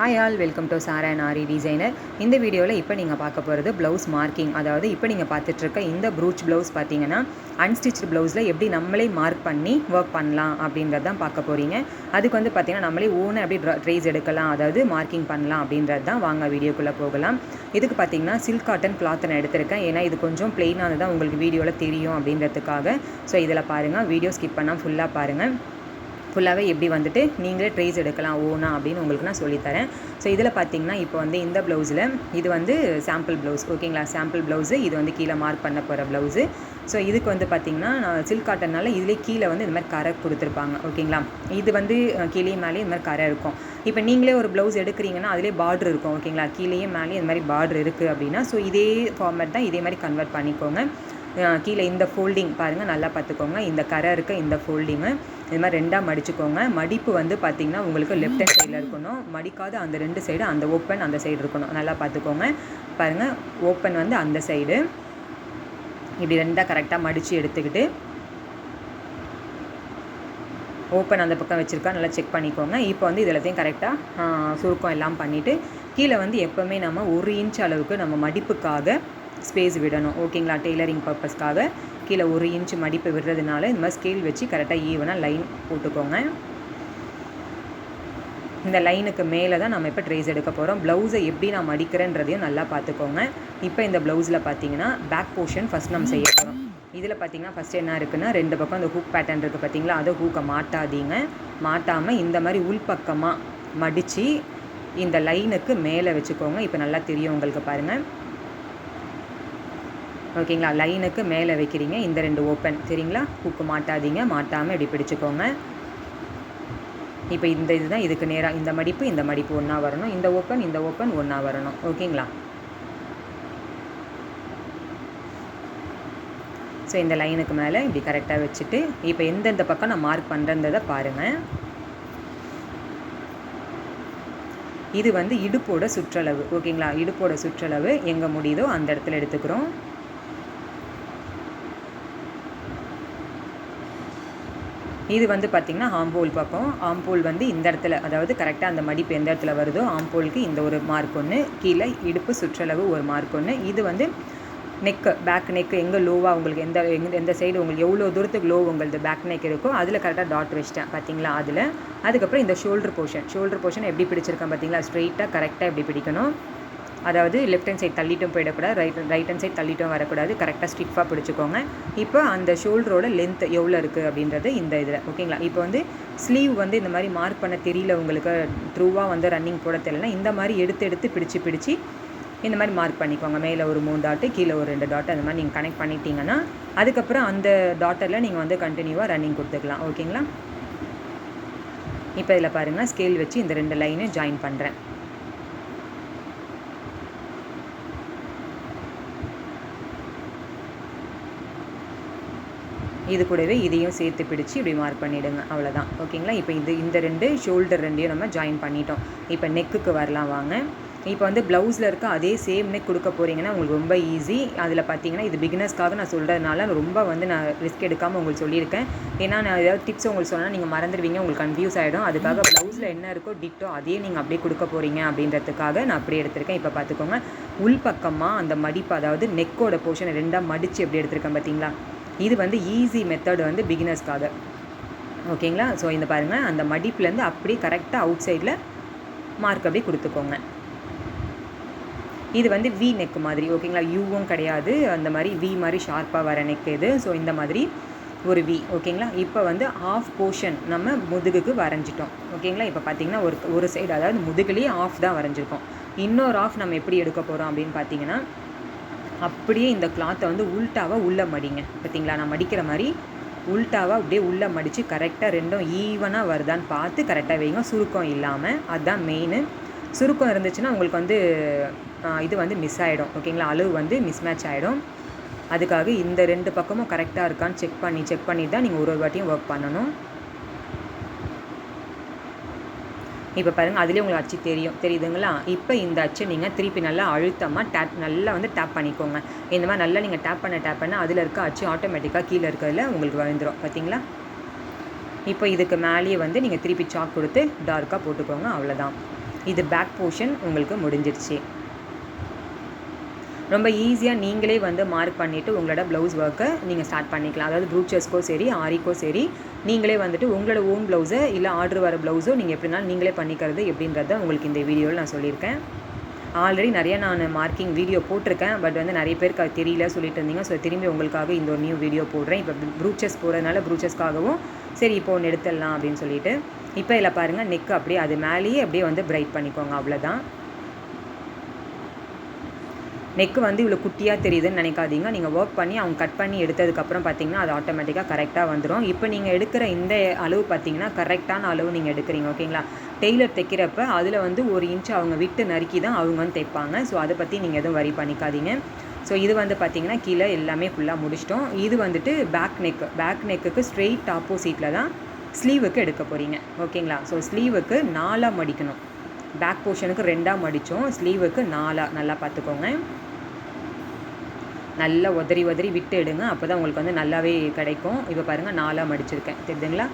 Hi all welcome to Sara and Aari designer இந்த வீடியோவில் இப்போ நீங்கள் பார்க்க போகிறது ப்ளவுஸ் மார்க்கிங் அதாவது இப்போ நீங்கள் பார்த்துட்ருக்க இந்த ப்ரூச் ப்ளவுஸ் பார்த்தீங்கன்னா அன்ஸ்டிச் ப்ளவுஸில் எப்படி நம்மளே மார்க் பண்ணி ஒர்க் பண்ணலாம் அப்படின்றது தான் பார்க்க போகிறீங்க அதுக்கு வந்து பார்த்திங்கன்னா நம்மளே ஓனை எப்படி ட்ரேஸ் எடுக்கலாம் அதாவது மார்க்கிங் பண்ணலாம் அப்படின்றது தான் வாங்க வீடியோக்குள்ளே போகலாம். இதுக்கு பார்த்தீங்கன்னா சில்க் காட்டன் கிளாத் நான் எடுத்திருக்கேன். ஏன்னா இது கொஞ்சம் பிளெயினானது தான் உங்களுக்கு வீடியோவில் தெரியும் அப்படின்றதுக்காக. ஸோ இதில் பாருங்கள் வீடியோ ஸ்கிப் பண்ணால் ஃபுல்லாக பாருங்கள் ஃபுல்லாகவே எப்படி வந்துட்டு நீங்களே ட்ரேஸ் எடுக்கலாம் ஓனா அப்படின்னு உங்களுக்கு நான் சொல்லித்தரேன். ஸோ இதில் பார்த்தீங்கன்னா இப்போ வந்து இந்த ப்ளவுஸில் இது வந்து சாம்பிள் ப்ளவுஸ் ஓகேங்களா சாம்பிள் ப்ளவுஸு இது வந்து கீழே மார்க் பண்ண போகிற ப்ளவுஸு ஸோ இதுக்கு வந்து பார்த்தீங்கன்னா நான் சில்க் காட்டனால இதிலே கீழே வந்து இந்த மாதிரி கரை கொடுத்துருப்பாங்க ஓகேங்களா இது வந்து கீழே மேலே இந்த மாதிரி கரை இருக்கும். இப்போ நீங்களே ஒரு ப்ளவுஸ் எடுக்கிறீங்கன்னா அதிலே பார்டர் இருக்கும் ஓகேங்களா கீழேயே மேலே இந்த மாதிரி பார்டர் இருக்குது அப்படின்னா ஸோ இதே ஃபார்மேட் தான் இதே மாதிரி கன்வெர்ட் பண்ணிக்கோங்க. கீழே இந்த ஃபோல்டிங் பாருங்கள் நல்லா பார்த்துக்கோங்க. இந்த கரை இருக்க இந்த ஃபோல்டிங்கு இது மாதிரி ரெண்டாக மடிச்சுக்கோங்க. மடிப்பு வந்து பார்த்திங்கன்னா உங்களுக்கு லெஃப்ட் ஹேண்ட் சைடில் இருக்கணும். மடிக்காத அந்த ரெண்டு சைடு அந்த ஓப்பன் அந்த சைடு இருக்கணும். நல்லா பார்த்துக்கோங்க. பாருங்கள் ஓப்பன் வந்து அந்த சைடு இப்படி ரெண்டாக கரெக்டாக மடித்து எடுத்துக்கிட்டு ஓப்பன் அந்த பக்கம் வச்சுருக்கா நல்லா செக் பண்ணிக்கோங்க. இப்போ வந்து இது எல்லாத்தையும் கரெக்டாக சுருக்கம் எல்லாம் பண்ணிவிட்டு கீழே வந்து எப்போவுமே நம்ம ஒரு இன்ச் அளவுக்கு நம்ம மடிப்புக்காக ஸ்பேஸ் விடணும். ஓகேங்களா டெய்லரிங் பர்பஸ்க்காக கீழே ஒரு இன்ச் மடிப்பு விடுறதுனால இந்த மாதிரி ஸ்கேல் வச்சு கரெக்டாக ஈவனாக லைன் போட்டுக்கோங்க. இந்த லைனுக்கு மேலே தான் நம்ம இப்போ ட்ரேஸ் எடுக்க போகிறோம் ப்ளவுஸை எப்படி நான் மடிக்கிறேன்றதையும் நல்லா பார்த்துக்கோங்க. இப்போ இந்த ப்ளவுஸில் பார்த்தீங்கன்னா பேக் போர்ஷன் ஃபஸ்ட் நம்ம செய்ய போகிறோம் இதில் பார்த்தீங்கன்னா ஃபஸ்ட் என்ன இருக்குன்னா ரெண்டு பக்கம் அந்த ஹூக் பேட்டர்ன் இருக்குது பார்த்தீங்களா? அதை ஹூக்கை மாட்டாதீங்க. மாட்டாமல் இந்த மாதிரி உள்பக்கமாக மடித்து இந்த லைனுக்கு மேலே வச்சுக்கோங்க. இப்போ நல்லா தெரியும் உங்களுக்கு பாருங்கள் ஓகேங்களா? லைனுக்கு மேலே வைக்கிறீங்க. இந்த ரெண்டு ஓப்பன் சரிங்களா? ஹூக்கு மாட்டாதீங்க. மாட்டாமல் இப்படி பிடிச்சிக்கோங்க. இப்போ இந்த இதுதான். இதுக்கு நேராக இந்த மடிப்பு இந்த மடிப்பு ஒன்றா வரணும். இந்த ஓப்பன் இந்த ஓப்பன் ஒன்றா வரணும். ஓகேங்களா? ஸோ இந்த லைனுக்கு மேலே இப்படி கரெக்டாக வச்சுட்டு இப்போ எந்தெந்த பக்கம் நான் மார்க் பண்ணுறதை பாருங்கள் இது வந்து இடுப்போட சுற்றளவு. ஓகேங்களா? இடுப்போட சுற்றளவு எங்கே முடியுதோ அந்த இடத்துல எடுத்துக்கிறோம். இது வந்து பார்த்திங்கன்னா ஆம்போல் பக்கம். ஆம்போல் வந்து இந்த இடத்துல அதாவது கரெக்டாக அந்த மடிப்பு எந்த இடத்துல வருதோ ஆம்போலுக்கு இந்த ஒரு மார்க் ஒன்று கீழே இடுப்பு சுற்றளவு ஒரு மார்க் ஒன்று இது வந்து நெக்கு பேக் நெக்கு எங்கே லோவாக உங்களுக்கு எந்த எங்க எந்த சைடு உங்களுக்கு எவ்வளோ தூரத்துக்கு லோ உங்களது பேக் நெக் இருக்கோ அதில் கரெக்டாக டாட் வச்சிட்டேன் பார்த்தீங்களா அதில். அதுக்கப்புறம் இந்த ஷோல்டர் போர்ஷன் ஷோல்டர் போர்ஷன் எப்படி பிடிச்சிருக்கேன் பார்த்தீங்களா ஸ்ட்ரெயிட்டாக கரெக்டாக எப்படி பிடிக்கணும்? அதாவது லெஃப்ட் ஹேண்ட் சைட் தள்ளிட்டும் போயிடக்கூடாது ரைட் ரைட் ஹேண்ட் சைட் தள்ளிட்டும் வரக்கூடாது. கரெக்டாக ஸ்டிஃபாக பிடிச்சிக்கோங்க. இப்போ அந்த ஷோல்டரோட லென்த் எவ்வளோ இருக்குது அப்படின்றது இந்த இதில் ஓகேங்களா இப்போ வந்து ஸ்லீவ் வந்து இந்த மாதிரி மார்க் பண்ண தெரியல உங்களுக்கு த்ரூவாக வந்து ரன்னிங் போட தெரியலனா இந்த மாதிரி எடுத்து எடுத்து பிடிச்சி பிடிச்சி இந்த மாதிரி மார்க் பண்ணிக்கோங்க. மேலே ஒரு மூணு டாட்டு கீழே ஒரு ரெண்டு டாட்டு அந்த மாதிரி நீங்கள் கனெக்ட் பண்ணிட்டீங்கன்னா அதுக்கப்புறம் அந்த டாட்டரில் நீங்கள் வந்து கண்டினியூவாக ரன்னிங் கொடுத்துக்கலாம் ஓகேங்களா இப்போ இதில் பாருங்கள் ஸ்கேல் வச்சு இந்த ரெண்டு லைனை ஜாயின் பண்ணுறேன் இது கூடவே இதையும் சேர்த்து பிடிச்சி இப்படி மார்க் பண்ணிவிடுங்க அவ்வளோதான் ஓகேங்களா இப்போ இது இந்த ரெண்டு ஷோல்டர் ரெண்டையும் நம்ம ஜாயின் பண்ணிட்டோம். இப்போ நெக்குக்கு வரலாம் வாங்க. இப்போ வந்து ப்ளவுஸில் இருக்க அதே சேம் நெக் கொடுக்க போகிறீங்கன்னா உங்களுக்கு ரொம்ப ஈஸி அதில் பார்த்தீங்கன்னா இது பிகினர்ஸ்க்காக நான் சொல்கிறதுனால ரொம்ப வந்து நான் ரிஸ்க் எடுக்காமல் உங்களுக்கு சொல்லியிருக்கேன். ஏன்னா நான் ஏதாவது டிப்ஸ் உங்களுக்கு சொன்னால் நீங்கள் மறந்துடுவீங்க உங்களுக்கு கன்ஃபியூஸ் ஆகிடும் அதுக்காக ப்ளவுஸில் என்ன இருக்கோ டிட்டோ அதே நீங்கள் அப்படியே கொடுக்க போகிறீங்க அப்படின்றதுக்காக நான் அப்படியே எடுத்திருக்கேன். இப்போ பார்த்துக்கோங்க. உள் பக்கமாக அந்த மடிப்பு அதாவது நெக்கோட போர்ஷனை ரெண்டாக மடித்து எப்படி எடுத்திருக்கேன் பார்த்தீங்களா? இது வந்து ஈஸி மெத்தட் வந்து பிகினர்ஸ்க்காக ஓகேங்களா ஸோ இந்த பாருங்கள் அந்த மடிப்புலேருந்து அப்படியே கரெக்டாக அவுட் சைடில் மார்க் அப்படியே கொடுத்துக்கோங்க. இது வந்து வி நெக் மாதிரி. ஓகேங்களா யூவும் கிடையாது. அந்த மாதிரி வி மாதிரி ஷார்ப்பாக வர நெக் இது. ஸோ இந்த மாதிரி ஒரு வி ஓகேங்களா இப்போ வந்து ஆஃப் போர்ஷன் நம்ம முதுகுக்கு வரைஞ்சிட்டோம். ஓகேங்களா இப்போ பார்த்தீங்கன்னா ஒரு ஒரு சைடு அதாவது முதுகுலேயே ஆஃப் தான் வரைஞ்சிருக்கோம். இன்னொரு ஆஃப் நம்ம எப்படி எடுக்க போகிறோம் அப்படின்னு பார்த்தீங்கன்னா அப்படியே இந்த கிளாத்தை வந்து உல்ட்டாவாக உள்ளே மடிங்க. பார்த்தீங்களா? நான் மடிக்கிற மாதிரி உல்ட்டாவாக அப்படியே உள்ளே மடித்து கரெக்டாக ரெண்டும் ஈவனாக வருதான்னு பார்த்து கரெக்டாக வைங்க. சுருக்கம் இல்லாமல் அதுதான் மெயின் சுருக்கம் இருந்துச்சுன்னா உங்களுக்கு வந்து இது வந்து மிஸ் ஆகிடும் ஓகேங்களா அளவு வந்து மிஸ் மேட்ச் ஆகிடும் அதுக்காக இந்த ரெண்டு பக்கமும் கரெக்டாக இருக்கான்னு செக் பண்ணி செக் பண்ணி தான் நீங்கள் ஒரு ஒரு வாட்டியும் ஒர்க் பண்ணணும். இப்போ பாருங்கள் அதுலேயே உங்களுக்கு அச்சு தெரியும். தெரியுதுங்களா? இப்போ இந்த அச்சை நீங்கள் திருப்பி நல்லா அழுத்தமாக டேப் நல்லா வந்து டேப் பண்ணிக்கோங்க. இந்த மாதிரி நல்லா நீங்கள் டேப் பண்ண டேப் பண்ண அதில் இருக்க அச்சு ஆட்டோமேட்டிக்காக கீழே இருக்கிறதுல உங்களுக்கு வந்துடும் பார்த்தீங்களா இப்போ இதுக்கு மேலேயே வந்து நீங்கள் திருப்பி சாக் கொடுத்து டார்க்காக போட்டுக்கோங்க. அவ்வளோதான் இது பேக் போர்ஷன் உங்களுக்கு முடிஞ்சிருச்சு. ரொம்ப ஈஸியாக நீங்களே வந்து மார்க் பண்ணிவிட்டு உங்களோட ப்ளவுஸ் ஒர்க்கை நீங்கள் ஸ்டார்ட் பண்ணிக்கலாம். அதாவது ப்ரூச்சர்ஸ்க்கோ சரி ஆரிக்கோ சரி நீங்களே வந்துட்டு உங்களோட ஓன் ப்ளவுஸை இல்லை ஆர்டர் வர ப்ளவுஸோ நீங்கள் எப்படினாலும் நீங்களே பண்ணிக்கிறது எப்படின்றத உங்களுக்கு இந்த வீடியோவில் நான் சொல்லியிருக்கேன். ஆல்ரெடி நிறைய நான் மார்க்கிங் வீடியோ போட்டிருக்கேன். பட் வந்து நிறைய பேருக்கு அது தெரியல சொல்லிட்டு இருந்தீங்க. ஸோ திரும்பி உங்களுக்காக இந்த ஒரு நியூ வீடியோ போடுறேன். இப்போ ப்ரூச்சஸ் போகிறதுனால ப்ரூச்சஸ்க்காகவும் சரி இப்போ ஒன்று எடுத்துடலாம் அப்படின்னு சொல்லிட்டு. இப்போ இதில் பாருங்கள் நெக் அப்படியே அது மேலேயே அப்படியே வந்து பிரைட் பண்ணிக்கோங்க. அவ்வளோதான் நெக்கு வந்து இவ்வளோ குட்டியாக தெரியுதுன்னு நினைக்காதீங்க. நீங்கள் ஒர்க் பண்ணி அவங்க கட் பண்ணி எடுத்ததுக்கப்புறம் பார்த்தீங்கன்னா அது ஆட்டோமேட்டிக்காக கரெக்டாக வந்துடும் இப்போ நீங்கள் எடுக்கிற இந்த அளவு பார்த்தீங்கன்னா கரெக்டான அளவு நீங்கள் எடுக்கிறீங்க ஓகேங்களா? டெய்லர் தைக்கிறப்ப அதில் வந்து ஒரு இன்ச் அவங்க விட்டு நறுக்கி தான் அவங்க வந்து தைப்பாங்க. ஸோ அதை பற்றி நீங்கள் எதுவும் வரி பண்ணிக்காதீங்க. ஸோ இது வந்து பார்த்தீங்கன்னா கீழே எல்லாமே ஃபுல்லாக முடிச்சிட்டோம். இது வந்துட்டு பேக் நெக்கு பேக் நெக்குக்கு ஸ்ட்ரெயிட் ஆப்போசிட்டில் தான் ஸ்லீவுக்கு எடுக்க போகிறீங்க ஓகேங்களா? ஸோ ஸ்லீவுக்கு நாலாக மடிக்கணும். பேக் போர்ஷனுக்கு ரெண்டாக மடித்தோம் ஸ்லீவுக்கு நாலாக நல்லா பார்த்துக்கோங்க நல்லா உதறி உதறி விட்டு எடுங்க. அப்போ தான் உங்களுக்கு வந்து நல்லாவே கிடைக்கும். இப்போ பாருங்கள் நாலாக மடிச்சிருக்கேன். தெரியுதுங்களா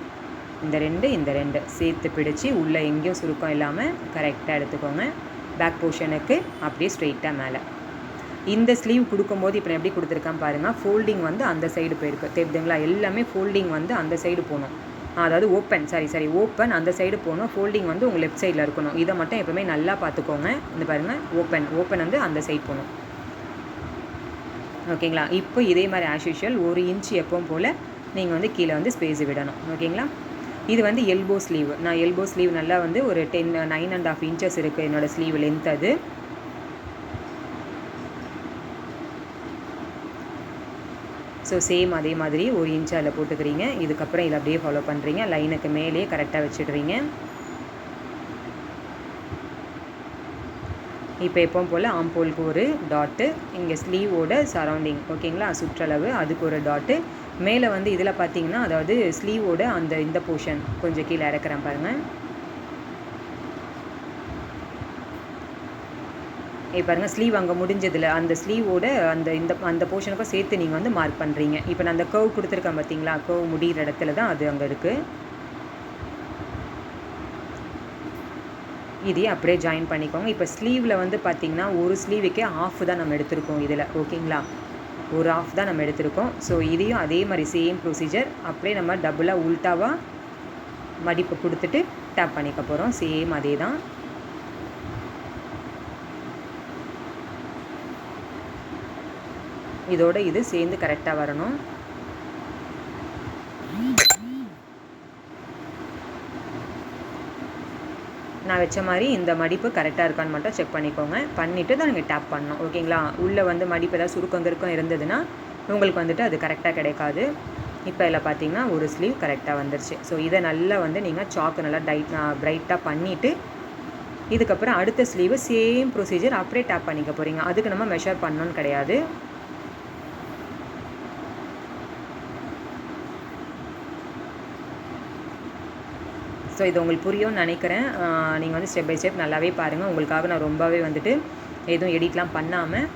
இந்த ரெண்டு இந்த ரெண்டு. சேர்த்து பிடிச்சி உள்ளே எங்கேயும் சுருக்கம் இல்லாமல் கரெக்டாக எடுத்துக்கோங்க. பேக் போர்ஷனுக்கு அப்படியே ஸ்ட்ரெயிட்டாக மேலே. இந்த ஸ்லீவ் கொடுக்கும்போது இப்போ எப்படி கொடுத்துருக்கேன் பாருங்கள் ஃபோல்டிங் வந்து அந்த சைடு போயிருக்கு. தெரியுதுங்களா எல்லாமே ஃபோல்டிங் வந்து அந்த சைடு போகணும். அதாவது ஓப்பன் சாரி சாரி ஓப்பன் அந்த சைடு போகணும். ஃபோல்டிங் வந்து உங்கள் லெஃப்ட் சைடில் இருக்கணும். இதை மட்டும் எப்போவுமே நல்லா பார்த்துக்கோங்க. இந்த பாருங்கள் ஓப்பன் ஓப்பன் வந்து அந்த சைடு போகணும். ஓகேங்களா? இப்போ இதே மாதிரி ஆஸ் யூஷுவல் ஒரு இன்ச்சு எப்பவும் போல் நீங்கள் வந்து கீழே வந்து ஸ்பேஸ் விடணும். ஓகேங்களா? இது வந்து எல்போ ஸ்லீவ் நான் எல்போ ஸ்லீவ் நல்லா வந்து ஒரு ten nine and half inches இருக்குது என்னோடய ஸ்லீவ் லென்த் அது. ஸோ சேம் அதே மாதிரி ஒரு இன்ச்சு அதில் போட்டுக்கிறீங்க. இதுக்கப்புறம் இதை அப்படியே ஃபாலோ பண்ணுறீங்க லைனுக்கு மேலேயே கரெக்டாக வச்சுடுறீங்க. இப்போ எப்பவும் போல் ஆம்போலுக்கு ஒரு டாட்டு இங்கே ஸ்லீவோட சரௌண்டிங் ஓகேங்களா? சுற்றளவு அதுக்கு ஒரு டாட்டு மேலே வந்து இதில் பார்த்தீங்கன்னா அதாவது ஸ்லீவோட அந்த இந்த போர்ஷன் கொஞ்சம் கீழே இறக்குறேன் பாருங்கள் இப்போ பாருங்கள் ஸ்லீவ் அங்கே முடிஞ்சதில். அந்த ஸ்லீவோட அந்த இந்த அந்த போர்ஷனுக்கும் சேர்த்து நீங்கள் வந்து மார்க் பண்ணுறீங்க இப்போ நான் அந்த கர்வ் கொடுத்துருக்கேன் பார்த்தீங்களா கர்வ் முடிகிற இடத்துல தான் அது அங்கே இருக்குது இதையே அப்படியே ஜாயின் பண்ணிக்கோங்க. இப்போ ஸ்லீவில் வந்து பார்த்திங்கன்னா ஒரு ஸ்லீவுக்கே ஆஃப் தான் நம்ம எடுத்திருக்கோம் இதில். ஓகேங்களா ஒரு ஆஃப் தான் நம்ம எடுத்திருக்கோம். ஸோ இதையும் அதே மாதிரி சேம் ப்ரொசீஜர் அப்படியே நம்ம டபுளாக உல்ட்டாவாக மடிப்பு கொடுத்துட்டு டேப் பண்ணிக்க போகிறோம் சேம் அதே தான். இதோட இது சேர்ந்து கரெக்டாக வரணும். நான் வச்ச மாதிரி இந்த மடிப்பு கரெக்டாக இருக்கான்னு மட்டும் செக் பண்ணிக்கோங்க. பண்ணிவிட்டு தான் நீங்கள் டேப் பண்ணணும். ஓகேங்களா? உள்ளே வந்து மடிப்பு ஏதாவது சுருக்கம் இருக்கும் இருந்ததுன்னா உங்களுக்கு வந்துட்டு அது கரெக்டாக கிடைக்காது. இப்போ இதில் பார்த்தீங்கன்னா ஒரு ஸ்லீவ் கரெக்டாக வந்துருச்சு. ஸோ இதை நல்லா வந்து நீங்கள் சாக்கு நல்லா டைட் ப்ரைட்டாக பண்ணிவிட்டு இதுக்கப்புறம் அடுத்த ஸ்லீவு சேம் ப்ரொசீஜர் அப்படியே டேப் பண்ணிக்க போகிறீங்க அதுக்கு நம்ம மெஷர் பண்ணணும்னு கிடையாது. ஸோ இது உங்களுக்கு புரியும்னு நினைக்கிறேன். நீங்கள் வந்து ஸ்டெப் பை ஸ்டெப் நல்லாவே பாருங்கள் உங்களுக்காக நான் ரொம்பவே வந்துட்டு எதுவும் எடிட்லாம் பண்ணாமல்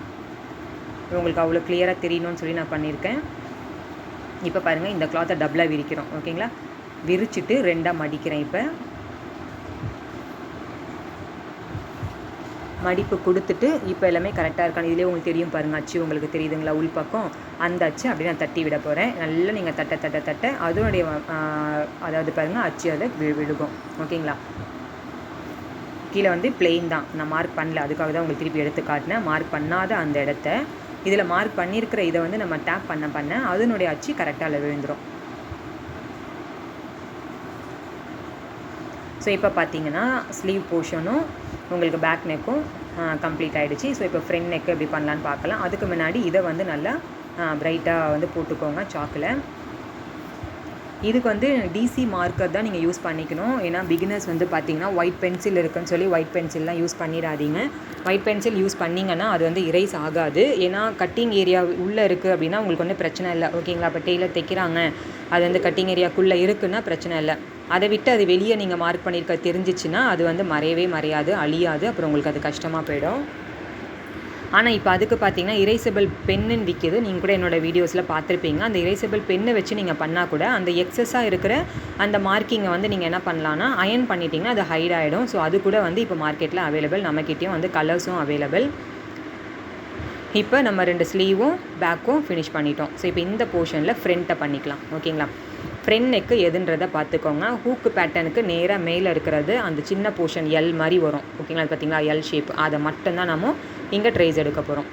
உங்களுக்கு அவ்வளோ கிளியராக தெரியணும்னு சொல்லி நான் பண்ணியிருக்கேன். இப்போ பாருங்கள் இந்த கிளாத்தை டபுளாக விரிக்கிறோம். ஓகேங்களா விரிச்சிட்டு ரெண்டாக மடிக்கிறேன் இப்போ. மடிப்பு கொடுத்துட்டு இப்போ எல்லாமே கரெக்டாக இருக்கான்னு இதிலே உங்களுக்கு தெரியும் பாருங்கள் அச்சு உங்களுக்கு தெரியுதுங்களா? உள் பக்கம். அந்த அச்சு அப்படி நான் தட்டி விட போகிறேன் நல்லா நீங்கள் தட்ட தட்ட தட்ட அதனுடைய அதாவது பாருங்கள் அச்சு அதில் வி விழுகும். ஓகேங்களா? கீழே வந்து பிளெயின் தான். நான் மார்க் பண்ணல. அதுக்காக தான் உங்களுக்கு திருப்பி எடுத்து காட்டினேன். மார்க் பண்ணாத அந்த இடத்த. இதில் மார்க் பண்ணியிருக்கிற இதை வந்து நம்ம டேப் பண்ண பண்ண அதனுடைய அச்சு கரெக்டாக விழுந்துடும் ஸோ இப்போ பார்த்தீங்கன்னா ஸ்லீவ் போர்ஷனும் உங்களுக்கு பேக் நெக்கும் கம்ப்ளீட் ஆகிடுச்சு ஸோ இப்போ ஃப்ரண்ட் நெக்கு எப்படி பண்ணலான்னு பார்க்கலாம் அதுக்கு முன்னாடி இதை வந்து நல்லா ப்ரைட்டாக வந்து போட்டுக்கோங்க சாக்கில் இதுக்கு வந்து டிசி மார்க்கர் தான் நீங்கள் யூஸ் பண்ணிக்கணும். ஏன்னா பிகினர்ஸ் வந்து பார்த்தீங்கன்னா ஒயிட் பென்சில் இருக்குன்னு சொல்லி ஒயிட் பென்சில்லாம் யூஸ் பண்ணிடாதீங்க. ஒயிட் பென்சில் யூஸ் பண்ணிங்கன்னா அது வந்து இரைஸ் ஆகாது. ஏன்னா கட்டிங் ஏரியா உள்ளே இருக்குது அப்படின்னா உங்களுக்கு ஒன்றும் பிரச்சனை இல்லை. ஓகேங்களா இப்போ டெய்லர் தைக்கிறாங்க. அது வந்து கட்டிங் ஏரியாக்குள்ளே இருக்குன்னா பிரச்சனை இல்லை. அதை விட்டு அது வெளியே நீங்கள் மார்க் பண்ணியிருக்க தெரிஞ்சிச்சுன்னா அது வந்து மறையவே மறையாது அழியாது. அப்புறம் உங்களுக்கு அது கஷ்டமாக போயிடும். ஆனால் இப்போ அதுக்கு பார்த்தீங்கன்னா இரேசபிள் பென்னுன்னு விற்கிது நீங்கள் கூட என்னோடய வீடியோஸில் பார்த்துருப்பீங்க அந்த இரேசபிள் பென்னை வச்சு நீங்கள் பண்ணால் கூட அந்த எக்ஸஸாக இருக்கிற அந்த மார்க்கிங்கை வந்து நீங்கள் என்ன பண்ணலான்னா அயன் பண்ணிட்டீங்கன்னா அது ஹைட் ஆகிடும் ஸோ அது கூட வந்து இப்போ மார்க்கெட்டில் அவைலபிள் நம்மக்கிட்டேயும் வந்து கலர்ஸும் அவைலபிள் இப்போ நம்ம ரெண்டு ஸ்லீவும் பேக்கும் ஃபினிஷ் பண்ணிட்டோம். ஸோ இப்போ இந்த போர்ஷனில் ஃப்ரண்ட்டை பண்ணிக்கலாம். ஓகேங்களா ஃப்ரண்ட் நெக்கு எதுன்றதை பார்த்துக்கோங்க. ஹூக்கு பேட்டர்னுக்கு நேராக மேலே இருக்கிறது அந்த சின்ன போர்ஷன் எல் மாதிரி வரும். ஓகேங்களா? அது பார்த்தீங்களா எல் ஷேப் அதை மட்டும்தான் நம்ம இங்கே ட்ரேஸ் எடுக்க போகிறோம்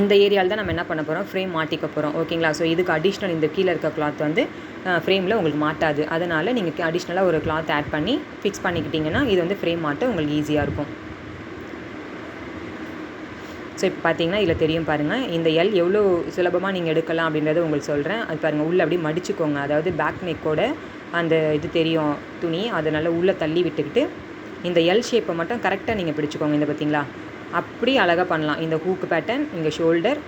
இந்த ஏரியாவில் தான் நம்ம என்ன பண்ண போகிறோம் ஃப்ரேம் மாட்டிக்க போகிறோம் ஓகேங்களா? ஸோ இதுக்கு அடிஷ்னல் இந்த கீழே இருக்க கிளாத் வந்து ஃப்ரேமில் உங்களுக்கு மாட்டாது. அதனால் நீங்கள் அடிஷ்னலாக ஒரு கிளாத் ஆட் பண்ணி ஃபிக்ஸ் பண்ணிக்கிட்டிங்கன்னா இது வந்து ஃப்ரேம் மாட்ட உங்களுக்கு ஈஸியாக இருக்கும். ஸோ இப்போ பார்த்தீங்கன்னா இதில் தெரியும் பாருங்கள் இந்த எல் எவ்வளோ சுலபமாக நீங்கள் எடுக்கலாம் அப்படின்றத உங்களுக்கு சொல்கிறேன் அது பாருங்கள் உள்ளே அப்படியே மடிச்சுக்கோங்க. அதாவது பேக் நெக்கோட அந்த இது தெரியும் துணி. அதை நல்லா உள்ளே தள்ளி விட்டுக்கிட்டு இந்த எல் ஷேப்பை மட்டும் கரெக்டாக நீங்கள் பிடிச்சிக்கோங்க. இந்த பார்த்தீங்களா? அப்படி அழகாக பண்ணலாம். இந்த ஹூக்கு பேட்டர்ன் இங்கே ஷோல்டர்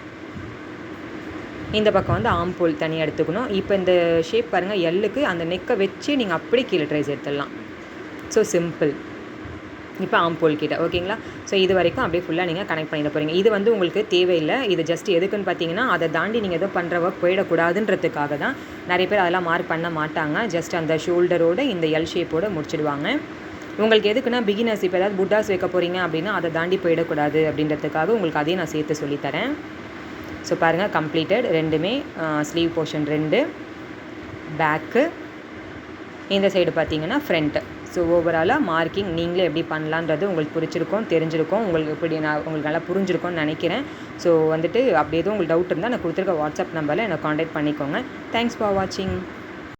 இந்த பக்கம் வந்து ஆம்போல் தனியாக எடுத்துக்கணும். இப்போ இந்த ஷேப் பாருங்கள் எல்லுக்கு அந்த நெக்கை வச்சு நீங்கள் அப்படியே கீழே ட்ரைஸ் எடுத்துடலாம். ஸோ சிம்பிள் இப்போ ஆம்போல் கிட்ட ஓகேங்களா? ஸோ இது வரைக்கும் அப்படியே ஃபுல்லாக நீங்கள் கனெக்ட் பண்ணிட போகிறீங்க இது வந்து உங்களுக்கு தேவையில்லை. இது ஜஸ்ட் எதுக்குன்னு பார்த்தீங்கன்னா அதை தாண்டி நீங்கள் எதுவும் பண்ணுற ஒர்க் போயிடக்கூடாதுன்றதுக்காக தான். நிறைய பேர் அதெல்லாம் மார்க் பண்ண மாட்டாங்க. ஜஸ்ட் அந்த ஷோல்டரோடு இந்த எல் ஷேப்போடு முடிச்சிடுவாங்க. உங்களுக்கு எதுக்குன்னா பிகினர்ஸ் இப்போ ஏதாவது புட்டாஸ் வைக்க போகிறீங்க அப்படின்னா அதை தாண்டி போயிடக்கூடாது அப்படின்றதுக்காக உங்களுக்கு அதையும் நான் சேர்த்து சொல்லித்தரேன். ஸோ பாருங்கள் கம்ப்ளீட்டட் ரெண்டுமே ஸ்லீவ் போர்ஷன் ரெண்டு. பேக்கு இந்த சைடு பார்த்தீங்கன்னா ஃப்ரண்ட்டு ஸோ ஓவராலாக மார்க்கிங் நீங்களே எப்படி பண்ணலான்றது உங்களுக்கு பிடிச்சிருக்கும் தெரிஞ்சிருக்கும். உங்களுக்கு இப்படி நான் உங்களுக்கு நல்லா புரிஞ்சிருக்கும்னு நினைக்கிறேன். ஸோ வந்துட்டு அப்படி எதுவும் உங்களுக்கு டவுட் இருந்தால் நான் கொடுத்துருக்க வாட்ஸ்அப் நம்பரில் என்னை காண்டாக்ட் பண்ணிக்கோங்க. தேங்க்ஸ் ஃபார் வாட்சிங்